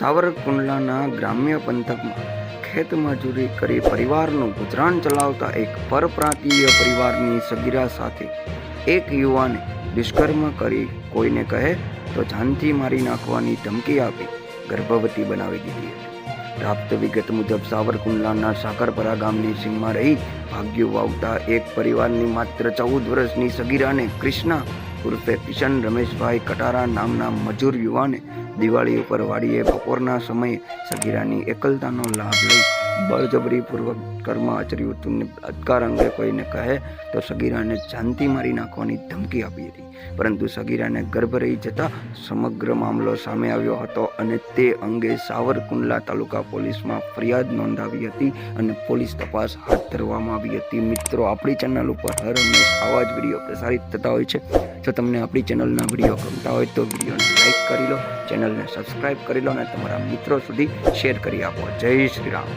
સાવરકુંડલાના ગ્રામ્ય પંથકમાં ખેતમજૂરી કરી પરિવારનું ગુજરાન ચલાવતા એક પરપ્રાંતીય પરિવારની સગીરા સાથે એક યુવાને દુષ્કર્મ કરી કોઈને કહે તો જાનથી મારી નાખવાની ધમકી આપી ગર્ભવતી બનાવી દીધી હતી. પ્રાપ્ત વિગત મુજબ સાવરકુંડલાના સાકરપરા ગામની સીમમાં રહી ભાગ્યું વાવતા એક પરિવારની માત્ર ચૌદ વર્ષની સગીરાને કૃષ્ણા ઉર્ફે કિશન રમેશભાઈ કટારા નામના મજૂર યુવાને દિવાળી ઉપર વાડીએ બપોરના સમયે સગીરાની એકલતાનો લાભ લઈ બળજબરીપૂર્વક કર્મ આચર્યું. હતું ને અધકાર અંગે કોઈને કહે તો સગીરાને જાનથી મારી નાખવાની ધમકી આપી હતી. પરંતુ સગીરાને ગર્ભ રહી જતા સમગ્ર મામલો સામે આવ્યો હતો અને તે અંગે સાવરકુંડલા તાલુકા પોલીસમાં ફરિયાદ નોંધાવી હતી અને પોલીસ તપાસ હાથ ધરવામાં આવી હતી. મિત્રો, આપણી ચેનલ ઉપર હર હંમેશ આવા જ વીડિયો પ્રસારિત થતા હોય છે. જો તમને આપણી ચેનલના વીડિયો ગમતા હોય તો વિડીયોને લાઈક કરી લો, ચેનલને સબસ્ક્રાઈબ કરી લો અને તમારા મિત્રો સુધી શેર કરી આપો. જય શ્રી રામ.